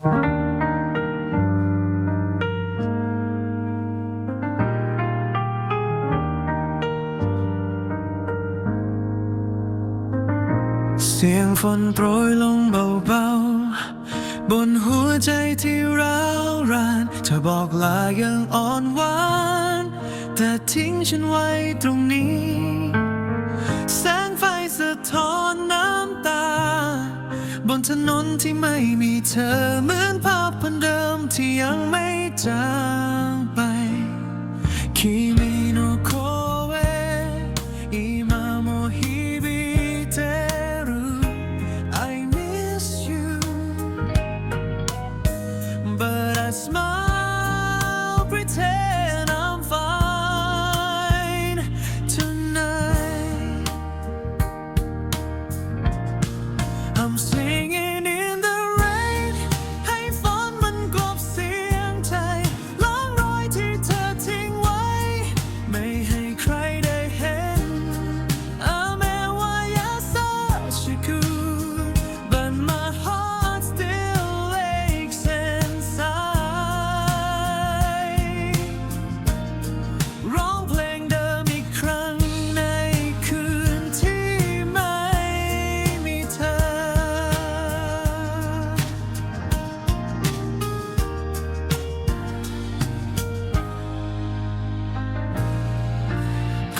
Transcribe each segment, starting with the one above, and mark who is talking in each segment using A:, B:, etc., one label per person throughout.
A: เสียงฝนโปรยลงเบาๆ บนหัวใจที่ร้าวรานเธอบอกลาอย่างอ่อนหวาน แต่ทิ้งฉันไว้ตรงนี้ แสงไฟสะท้อน บนถนนที่ไม่มีเธอเหมือนภาพพันเดิมที่ยังไม่จางไปคีมีโ君の声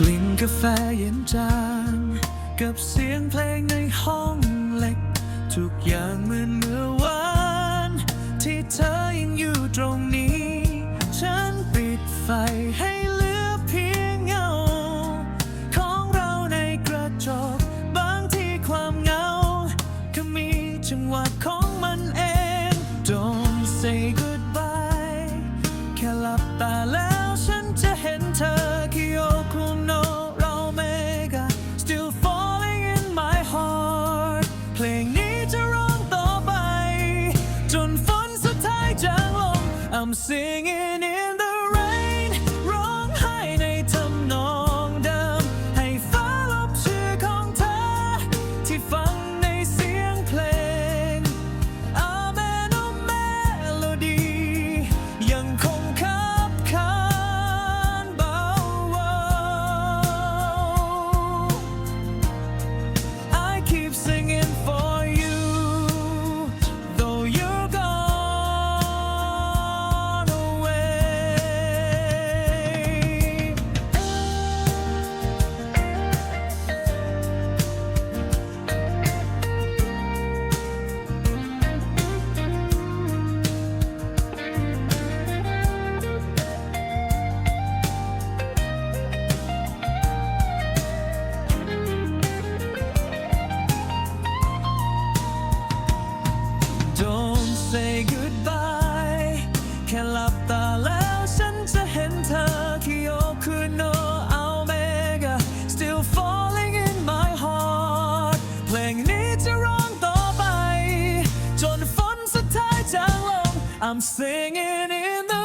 A: กลิ่นกาแฟเย็นจางกับเสียงเพลงในห้องเล็ก ทุกอย่างเหมือนเมื่อวาน ที่เธอยังอยู่ตรงนี้ ฉันปิดไฟให้ I'm singing in I'm singing in the